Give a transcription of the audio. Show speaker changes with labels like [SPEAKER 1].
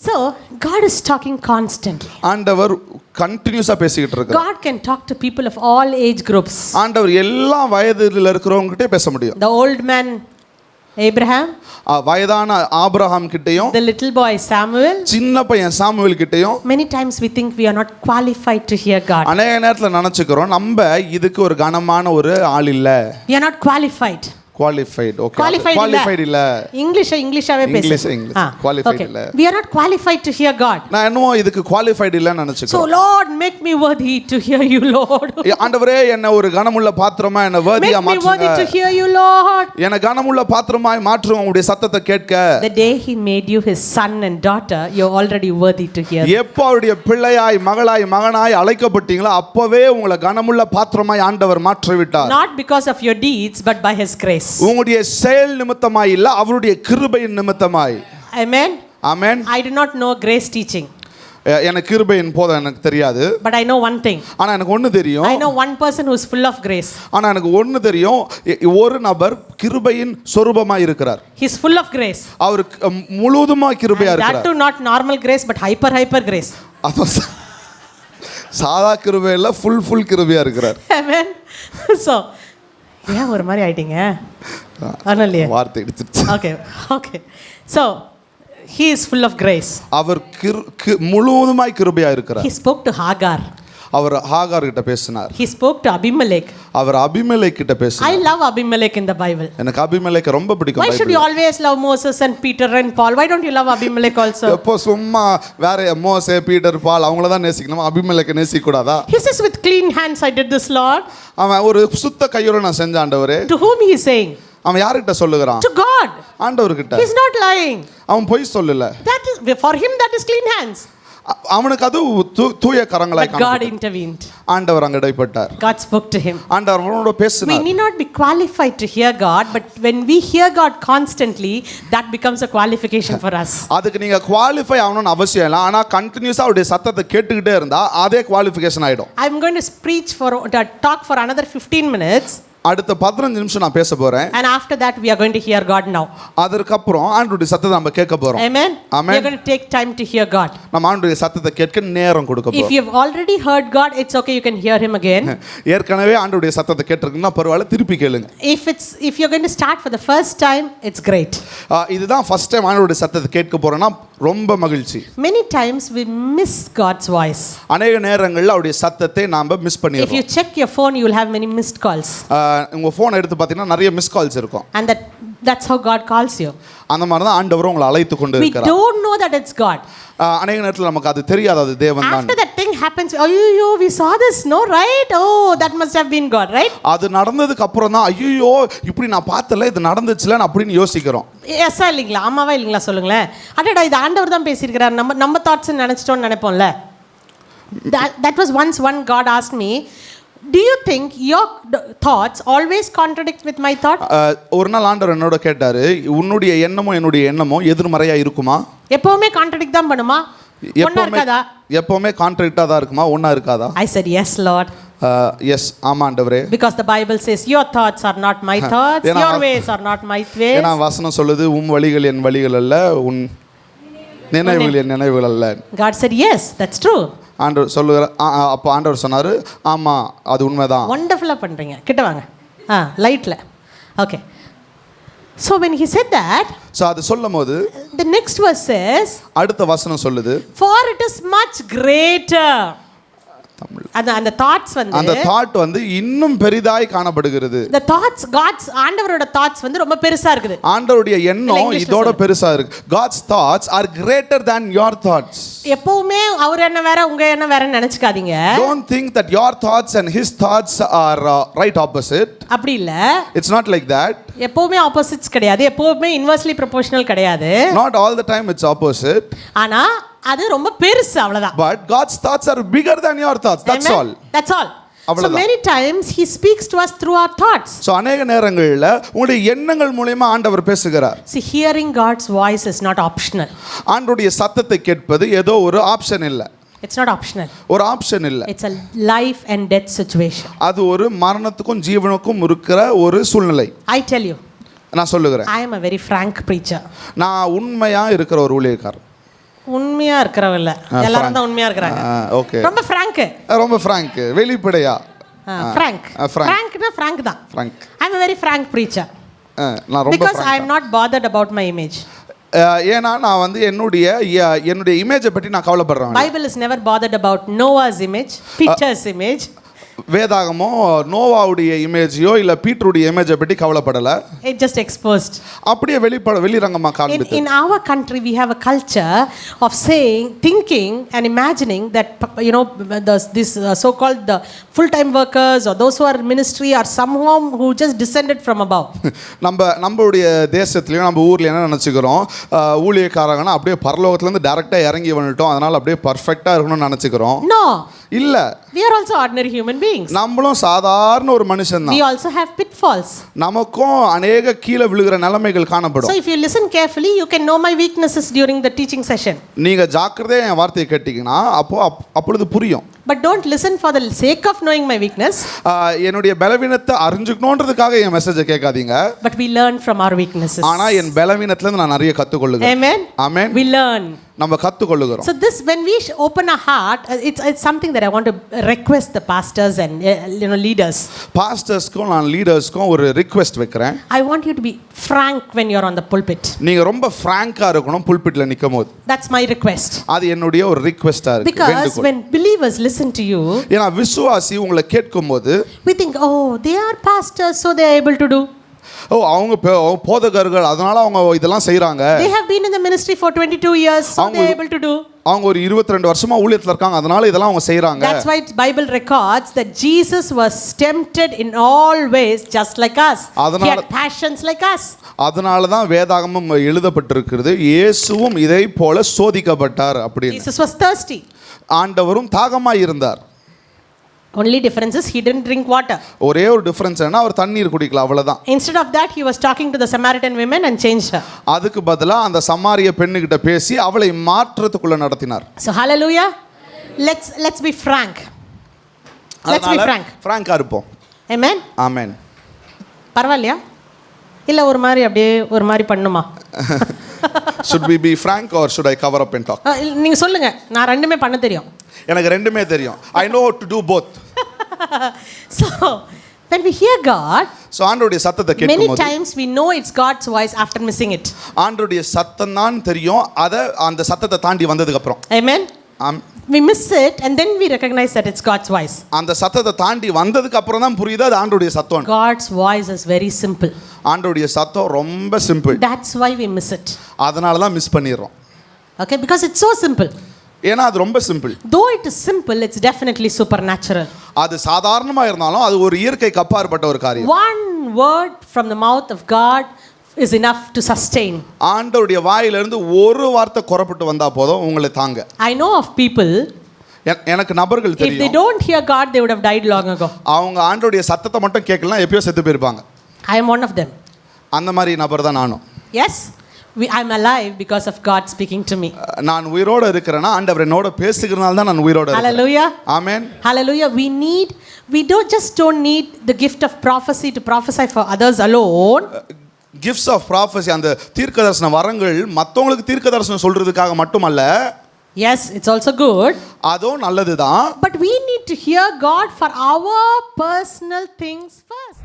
[SPEAKER 1] So, God is talking constantly.
[SPEAKER 2] ஆண்டவர் கண்டினியூஸா பேசிக்கிட்டு இருக்கிறார்
[SPEAKER 1] God can talk to people of all age groups.
[SPEAKER 2] ஆண்டவர் எல்லா வயதில் இருக்கிறவங்ககிட்டே பேச முடியும்
[SPEAKER 1] The old man Abraham,
[SPEAKER 2] ஆ, வயதான ஆபிரகாம் கிட்டயும்
[SPEAKER 1] the little boy Samuel.
[SPEAKER 2] சின்ன பையன் சாமுவேல் கிட்டயும்
[SPEAKER 1] Many times we think we are not qualified to hear God.
[SPEAKER 2] அநேக நேரத்துல நினைச்சுக்கிறோம் நம்ம இதுக்கு ஒரு கனமான ஒரு ஆள் இல்ல
[SPEAKER 1] We are not qualified.
[SPEAKER 2] Qualified okay
[SPEAKER 1] Qualified
[SPEAKER 2] qualified இல்ல
[SPEAKER 1] இங்கிலீஷ் இங்கிலீஷாவே பேசு
[SPEAKER 2] English.
[SPEAKER 1] ஆ,
[SPEAKER 2] Qualified
[SPEAKER 1] okay.
[SPEAKER 2] இல்ல.
[SPEAKER 1] We are not qualified to hear God.
[SPEAKER 2] நான் என்னவோ இதுக்கு குவாலிஃபைட் இல்லைன்னு
[SPEAKER 1] So
[SPEAKER 2] நினைச்சுக்கிறோம்
[SPEAKER 1] Lord, make me worthy to hear you, Lord.
[SPEAKER 2] ஆண்டவரே என்ன ஒரு கனமுள்ள பாத்திரமா என்ன வேதியா
[SPEAKER 1] Make me worthy
[SPEAKER 2] மாற்றுங்க
[SPEAKER 1] to hear you, Lord.
[SPEAKER 2] என்ன கனமுள்ள பாத்திரமாய் மாற்றுங்க உங்களுடைய சத்தத்தை கேட்க
[SPEAKER 1] The day He made you His son and daughter, you're already worthy to hear.
[SPEAKER 2] எப்போ அவருடைய பிள்ளையாய் மகளாய் மகனாய் அழைக்கப்பட்டீங்களோ அப்பவே உங்களை கனமுள்ள பாத்திரமாய் ஆண்டவர் மாற்றி விட்டார்
[SPEAKER 1] Not because of your deeds, but by His grace.
[SPEAKER 2] உங்களுடைய செயல் நிமித்தமாய் இல்ல அவருடைய கிருபையின் நிமித்தமாய். ஆமென்
[SPEAKER 1] I do not know grace teaching,
[SPEAKER 2] எ- எனக்கு கிருபையின் போதும் எனக்கு தெரியாது
[SPEAKER 1] but I know one thing.
[SPEAKER 2] ஆனா எனக்கு ஒண்ணு தெரியும்
[SPEAKER 1] I know one person who's full of grace.
[SPEAKER 2] ஆனா எனக்கு ஒண்ணு தெரியும் ஒரு நபர் கிருபையின் சொரூபமாய் இருக்கிறார்
[SPEAKER 1] He's full of grace.
[SPEAKER 2] அவர் க- முழுவதுமா கிருபையா இருக்கிறார்
[SPEAKER 1] too not normal grace, but hyper, hyper grace.
[SPEAKER 2] அதான் சா- சாதா கிருபையில ஃபுல் ஃபுல் கிருபையா இருக்கிறார்
[SPEAKER 1] Amen. so, ஏன் ஒரு மாதிரி ஆயிட்டீங்க? இல்லையே
[SPEAKER 2] வார்த்தை எடுத்துருச்சு.
[SPEAKER 1] Okay okay so he is full of grace
[SPEAKER 2] அவர் முழுவதுமாய் கிருபையா இருக்கிறார்.
[SPEAKER 1] ஹி ஸ்போக் டு ஹாகார்
[SPEAKER 2] அவர் ஹாகார் கிட்ட பேசினார்
[SPEAKER 1] ஹி ஸ்போக் டு அபிமலேக்
[SPEAKER 2] அவர் அபிமெலேக் கிட்ட
[SPEAKER 1] ஐ
[SPEAKER 2] பேசினார்
[SPEAKER 1] love Abimelech in the Bible
[SPEAKER 2] எனக்கு அபிமெலேக் ரொம்ப பிடிக்கும்
[SPEAKER 1] Why should
[SPEAKER 2] பைபிள்ல.
[SPEAKER 1] you always love Moses and Peter and Paul? Why don't you love Abimelech also?
[SPEAKER 2] எப்போ சும்மா வேற மோசே பீட்டர் பால் அவங்கள தான் நேசிக்கணும் அபிமெலேக்க நேசிக்க கூடாதா
[SPEAKER 1] He says, With clean hands I did this, Lord.
[SPEAKER 2] அவன் ஒரு சுத்த கையோட நான் செஞ்ச ஆண்டவரே
[SPEAKER 1] To whom he is saying?
[SPEAKER 2] அவன் யார்கிட்ட சொல்லுகிறான்
[SPEAKER 1] To God.
[SPEAKER 2] ஆண்டவர்கிட்ட
[SPEAKER 1] He's not lying.
[SPEAKER 2] அவன் பொய் சொல்லல
[SPEAKER 1] That is for him that is clean hands.
[SPEAKER 2] அவனுக்கு அது தூய கரங்களாய்
[SPEAKER 1] God
[SPEAKER 2] காணப்பட்டது.
[SPEAKER 1] intervened.
[SPEAKER 2] ஆண்டவர் அங்க இடைப்பட்டார்
[SPEAKER 1] God spoke to him.
[SPEAKER 2] ஆண்டவர் அவனோட
[SPEAKER 1] We
[SPEAKER 2] பேசினார்
[SPEAKER 1] need not be qualified to hear God, but when we hear God constantly, that becomes a qualification for us.
[SPEAKER 2] அதுக்கு நீங்க குவாலிஃபை ஆகணும்னு அவசியம் இல்லை ஆனா கண்டினியூஸா அவருடைய சத்தத்தை கேட்டுக்கிட்டே இருந்தா அதே குவாலிஃபிகேஷன் ஆயிடும்
[SPEAKER 1] I'm going to preach for uh, talk for another 15 minutes,
[SPEAKER 2] அடுத்த பதினஞ்சு நிமிஷம் நான் பேச போறேன்
[SPEAKER 1] and after that we are going to hear God now.
[SPEAKER 2] அதற்கப்புறம் ஆண்டுடைய சத்தத்தை நம்ம கேட்க போறோம்
[SPEAKER 1] Amen.
[SPEAKER 2] Amen.
[SPEAKER 1] We are going to take time to hear God.
[SPEAKER 2] நம்ம ஆண்டுடைய சத்தத்தை கேட்க நேரம் கொடுக்க
[SPEAKER 1] If
[SPEAKER 2] போறோம்
[SPEAKER 1] you've already heard God, it's okay. You can hear Him again.
[SPEAKER 2] ஏற்கனவே ஆண்டுடைய சத்தத்தை கேட்டிருக்குன்னா பரவாயில்ல திருப்பி கேளுங்க
[SPEAKER 1] If it's if you're going to start for the first time, it's great.
[SPEAKER 2] இதுதான் ஃபர்ஸ்ட் டைம் ஆண்டுடைய சத்தத்தை கேட்க போறோம்னா ரொம்ப மகிழ்ச்சி
[SPEAKER 1] Many times we miss God's voice.
[SPEAKER 2] அநேக நேரங்கள்ல அவருடைய சத்தத்தை நாம மிஸ்
[SPEAKER 1] If you
[SPEAKER 2] பண்ணிடுறோம்
[SPEAKER 1] check your phone, you will have many missed calls,
[SPEAKER 2] ஆ, உங்க போன் எடுத்து பார்த்தீங்கன்னா நிறைய மிஸ் கால்ஸ் இருக்கும்.
[SPEAKER 1] And that that's how God calls you.
[SPEAKER 2] அந்த மாதிரி தான் ஆண்டவர் உங்களை அழைத்து கொண்டு
[SPEAKER 1] We
[SPEAKER 2] இருக்கிறார்.
[SPEAKER 1] don't know that it's God.
[SPEAKER 2] ஆ, அநேக நேரத்தில் நமக்கு அது தெரியாது அது தேவன் தான்.
[SPEAKER 1] After that thing happens, you, we saw this, no, right? Oh, that must have been God, right?
[SPEAKER 2] அது நடந்ததுக்கு அப்புறம் தான் ஐயோ இப்படி நான் பார்த்தல இது நடந்துச்சுலன்னு அப்படின்னு யோசிக்கிறோம்.
[SPEAKER 1] எஸ்ஸா இல்லைங்களா? ஆமாவா இல்லைங்களா? சொல்லுங்களேன். அடடா இது ஆண்டவர் தான் பேசியிருக்கிறார். நம்ம நம்ம தாட்ஸ் நினச்சிட்டோம்னு நினைப்போம்ல. That was once one God ask me do you think your thoughts always contradict with my thought?
[SPEAKER 2] ஆ, ஒரு நாள் ஆண்டவர் என்னோட கேட்டாரு உன்னுடைய எண்ணமும் என்னுடைய எண்ணமும் எதிர்மறையா இருக்குமா?
[SPEAKER 1] எப்பவுமே கான்ட்ரடிக்ட் தான் பண்ணுமா? ஒன்றா
[SPEAKER 2] எப்பவுமே எப்பவுமே கான்ட்ராக்டா தான் இருக்குமா? ஒண்ணா இருக்காதா?
[SPEAKER 1] I said yes lord.
[SPEAKER 2] Yes ஆமா ஆண்டவரே.
[SPEAKER 1] Because the bible says your thoughts are not my thoughts.
[SPEAKER 2] ஏன்னா-
[SPEAKER 1] your ways are not my ways.
[SPEAKER 2] ஏன்னா வசனம் சொல்லுது உன் வழிகள் என் வழிகள் அல்ல உன் நினைவுகள் என் நினைவுகள் அல்ல.
[SPEAKER 1] God said yes that's true.
[SPEAKER 2] ஆண்டவர் சொல்லுகிற அப்போ ஆண்டவர் சொன்னாரு ஆமா அது உண்மைதான்.
[SPEAKER 1] வண்டர்ஃபுல்லாக பண்ணுறீங்க கிட்ட வாங்க. ஆ லைட்டில் okay so when he said that
[SPEAKER 2] so அது சொல்லும் போது
[SPEAKER 1] the next verse says
[SPEAKER 2] அடுத்த வசனம் சொல்லுது.
[SPEAKER 1] For it is much greater.
[SPEAKER 2] Tamil
[SPEAKER 1] அந்த அந்த தாட்ஸ்
[SPEAKER 2] அந்த
[SPEAKER 1] வந்து
[SPEAKER 2] தாட் வந்து இன்னும் பெரிதாய் காணப்படுகிறது.
[SPEAKER 1] The thoughts காட்ஸ் ஆண்டவரோட தாட்ஸ் வந்து ரொம்ப பெருசா இருக்குது.
[SPEAKER 2] ஆண்டவருடைய எண்ணம் இதோட. பெருசா இருக்கு. God's thoughts are greater than your thoughts
[SPEAKER 1] எப்பவுமே அவர் என்ன வேற உங்க என்ன வேறன்னு நினைச்சுக்காதீங்க.
[SPEAKER 2] Don't think that your thoughts and his thoughts are uh, right opposite.
[SPEAKER 1] அப்படி இல்ல.
[SPEAKER 2] It's not like that.
[SPEAKER 1] எப்பவுமே ஆப்போசிட்ஸ் கிடையாது. எப்பவுமே இன்வெர்ஸ்லி ப்ரொபோஷனல் கிடையாது.
[SPEAKER 2] Not all the time it's opposite.
[SPEAKER 1] ஆனா அது ரொம்ப பெருசு அவ்வளவுதான்
[SPEAKER 2] but god's thoughts are bigger than your thoughts that's all
[SPEAKER 1] That's all. So many times he speaks to us through our thoughts.
[SPEAKER 2] So அநேக நேரங்களில் உங்களுடைய எண்ணங்கள் மூலயமா ஆண்டவர் பேசுகிறார்
[SPEAKER 1] See, hearing God's voice is not optional.
[SPEAKER 2] ஆண்டுடைய சத்தத்தை கேட்பது ஏதோ ஒரு ஆப்ஷன் இல்லை
[SPEAKER 1] It's not optional.
[SPEAKER 2] ஒரு ஆப்ஷன் இல்லை
[SPEAKER 1] It's a life and death situation.
[SPEAKER 2] அது ஒரு மரணத்துக்கும் ஜீவனுக்கும் இருக்கிற ஒரு சூழ்நிலை
[SPEAKER 1] I tell you,
[SPEAKER 2] நான் சொல்லுகிறேன்
[SPEAKER 1] I am a very frank preacher.
[SPEAKER 2] நான் உண்மையாக இருக்கிற ஒரு ஊழியக்காரர்
[SPEAKER 1] உண்மையா இருக்கிறவல்ல எல்லாரும் தான் உண்மையா இருக்கிறாங்க.
[SPEAKER 2] ஓகே.
[SPEAKER 1] ரொம்ப ஃப்ராங்க்
[SPEAKER 2] ரொம்ப ஃப்ராங்க் வெளிப்படையா?
[SPEAKER 1] ஃப்ராங்க். ஃப்ராங்க்னா ஃப்ராங்க் தான்.
[SPEAKER 2] Frank
[SPEAKER 1] I am very frank preacher
[SPEAKER 2] நான் ரொம்ப because
[SPEAKER 1] I. Am not bothered about my
[SPEAKER 2] image ஏன்னா நான் வந்து என்னுடைய என்னுடைய இமேஜை பற்றி நான் கவலைப்படுறேன்.
[SPEAKER 1] Bible is never bothered about Noah's image Peter's image
[SPEAKER 2] வேதாகமோ நோவாவுடைய இமேஜையோ இல்லை பீட்டருடைய இமேஜை பற்றி கவலைப்படலை.
[SPEAKER 1] இட் ஜஸ்ட் எக்ஸ்போஸ்ட்
[SPEAKER 2] அப்படியே வெளிப்பட வெளிரங்கமாக
[SPEAKER 1] In,
[SPEAKER 2] காண்பித்து.
[SPEAKER 1] in our country, we have a culture of saying, thinking, and imagining that you know the, this uh, so-called the full-time workers or those who are in ministry are somehow who just descended from above.
[SPEAKER 2] நம்ம நம்மளுடைய தேசத்துலையும் நம்ம ஊர்ல என்ன நினச்சிக்கிறோம்? ஊழியக்காரங்கன்னா அப்படியே பரலோகத்துலேருந்து டேரெக்டாக இறங்கி வந்துட்டோம். அதனால் அப்படியே பர்ஃபெக்டாக இருக்கணும்னு நினச்சிக்கிறோம்.
[SPEAKER 1] No,
[SPEAKER 2] இல்லை
[SPEAKER 1] we are also ordinary human beings.
[SPEAKER 2] நம்மளும் சாதாரண ஒரு மனுஷன்
[SPEAKER 1] We
[SPEAKER 2] தான்
[SPEAKER 1] also have pitfalls.
[SPEAKER 2] நமக்கும் அநேக கீழே விழுகிற நிலைமைகள்
[SPEAKER 1] So
[SPEAKER 2] காணப்படும்
[SPEAKER 1] if you listen carefully, you can know my weaknesses during the teaching session.
[SPEAKER 2] நீங்க ஜாக்கிரதையா என் வார்த்தையை கேட்டீங்கன்னா அப்போ அப்- அப்பொழுது புரியும்
[SPEAKER 1] But don't listen for the sake of knowing my weakness,
[SPEAKER 2] ஆஹ், என்னுடைய பலவீனத்தை அறிஞ்சுக்கணுன்றதுக்காக என் மெசேஜை கேட்காதீங்க
[SPEAKER 1] but we learn from our weaknesses.
[SPEAKER 2] ஆனா என் பலவீனத்துலேருந்து நான் நிறைய கற்றுக்கொள்ளுகிறேன்
[SPEAKER 1] Amen.
[SPEAKER 2] Amen
[SPEAKER 1] We learn.
[SPEAKER 2] நம்ம கற்றுக்கொள்ளுகிறோம்
[SPEAKER 1] So this, when we open our heart, uh, it's, it's something that I want to request the pastors and uh, you know leaders.
[SPEAKER 2] பாஸ்டர்ஸ்க்கும் நான் லீடர்ஸ்க்கும் ஒரு request வைக்கிறேன்
[SPEAKER 1] I want you to be frank when you're on the pulpit.
[SPEAKER 2] நீங்க ரொம்ப ஃப்ராங்காக இருக்கணும் புல்பிட்ல நிற்கும் போது
[SPEAKER 1] That's my request.
[SPEAKER 2] அது என்னுடைய ஒரு ரிக்வெஸ்டா இருக்கு
[SPEAKER 1] Because when believers listen to you,
[SPEAKER 2] ஏன்னா விசுவாசி உங்களை கேட்கும்போது
[SPEAKER 1] we think, oh, they are pastors, so they are able to do.
[SPEAKER 2] ஓ அவங்க போதகர்கள் அதனால அவங்க இதெல்லாம் செய்றாங்க
[SPEAKER 1] They have been in the ministry for 22 years, so they are able to do.
[SPEAKER 2] அவங்க ஒரு இருபத்தி ரெண்டு வருஷமா ஊழியத்துல இருக்காங்க அதனால இதெல்லாம் அவங்க செய்றாங்க
[SPEAKER 1] That's why Bible records that Jesus was tempted in all ways, just like us. He
[SPEAKER 2] அதனால-
[SPEAKER 1] had passions like us.
[SPEAKER 2] அதனால தான் வேதாகமம் எழுதப்பட்டிருக்கிறது இயேசுவும் இதை போல சோதிக்கப்பட்டார் அப்படின்னு
[SPEAKER 1] Jesus was thirsty.
[SPEAKER 2] ஆண்டவரும் தாகமாய் இருந்தார்
[SPEAKER 1] Only difference is he didn't drink water.
[SPEAKER 2] ஒரே ஒரு டிஃபரன்ஸ் என்ன அவர் தண்ணீர் குடிக்கல அவ்வளவுதான்
[SPEAKER 1] Instead of that, he was talking to the Samaritan women and changed her.
[SPEAKER 2] அதுக்கு பதிலா அந்த சமாரிய பெண்ணுகிட்ட பேசி அவளை மாற்றத்துக்குள்ள நடத்தினார்
[SPEAKER 1] So hallelujah. Let's let's be frank. Let's be frank.
[SPEAKER 2] ஃப்ராங்கா இருப்போம்
[SPEAKER 1] Amen.
[SPEAKER 2] ஆமென்
[SPEAKER 1] பரவாயில்லையா இல்லை ஒரு மாதிரி அப்படியே ஒரு மாதிரி பண்ணுமா
[SPEAKER 2] should we be frank or should i cover up and talk?
[SPEAKER 1] நீங்க சொல்லுங்க. நான் ரெண்டுமே பண்ண தெரியும்.
[SPEAKER 2] எனக்கு ரெண்டுமே தெரியும். I know to do both
[SPEAKER 1] so when we hear God
[SPEAKER 2] so ஆண்டருடைய சத்தத்தை
[SPEAKER 1] many
[SPEAKER 2] கேட்கும்போது
[SPEAKER 1] times we know it's God's voice after missing it.
[SPEAKER 2] ஆண்டருடைய சத்தம் தான் தெரியும். அதை அந்த சத்தத்தை தாண்டி வந்ததுக்கு அப்புறம்.
[SPEAKER 1] Amen? We miss it and then we recognize that it's God's voice
[SPEAKER 2] அந்த சத்தத்தை தாண்டி வந்ததுக்கு அப்புறம் தான் புரியுது அது ஆண்டருடைய சத்தம்
[SPEAKER 1] God's voice is very simple
[SPEAKER 2] ஆண்டருடைய சத்தம் ரொம்ப simple
[SPEAKER 1] that's why we miss it
[SPEAKER 2] அதனால தான் மிஸ் பண்ணிடுறோம்
[SPEAKER 1] okay because it's so simple
[SPEAKER 2] ஏன்னா அது ரொம்ப simple
[SPEAKER 1] though it is simple it's definitely supernatural
[SPEAKER 2] அது சாதாரணமா இருந்தாலும் அது ஒரு இயற்கைக்கு அப்பாற்பட்ட ஒரு காரியம்
[SPEAKER 1] one word from the mouth of God is enough to sustain
[SPEAKER 2] ஆண்டவருடைய வாயிலிருந்து ஒரு வார்த்தை குறப்பட்டு வந்தா போதும் உங்களை தாங்க
[SPEAKER 1] I know of people
[SPEAKER 2] எ- எனக்கு நபர்கள்
[SPEAKER 1] If they
[SPEAKER 2] தெரியும்
[SPEAKER 1] don't hear God, they would have died long ago.
[SPEAKER 2] அவங்க ஆண்டோடைய சத்தத்தை மட்டும் கேட்கலாம் எப்பயோ செத்து போயிருப்பாங்க
[SPEAKER 1] I am one of them.
[SPEAKER 2] அந்த மாதிரி நபர் தான் நானும்
[SPEAKER 1] Yes, we, I'm alive because of God speaking to me.
[SPEAKER 2] நான் உயிரோட இருக்கிறேன்னா ஆண்டவர் என்னோட பேசுகிறனால தான் நான் உயிரோட இருக்கேன்
[SPEAKER 1] Hallelujah.
[SPEAKER 2] Amen
[SPEAKER 1] Hallelujah. We need, we don't just don't need the gift of prophecy to prophesy for others alone.
[SPEAKER 2] Gifts of prophecy அந்த தீர்க்க தரிசன வரங்கள் மற்றவங்களுக்கு தீர்க்க தரிசனம் சொல்றதுக்காக மட்டுமல்ல
[SPEAKER 1] Yes, it's also good.
[SPEAKER 2] அதுவும் நல்லது தான்
[SPEAKER 1] But we need to hear God for our personal things first.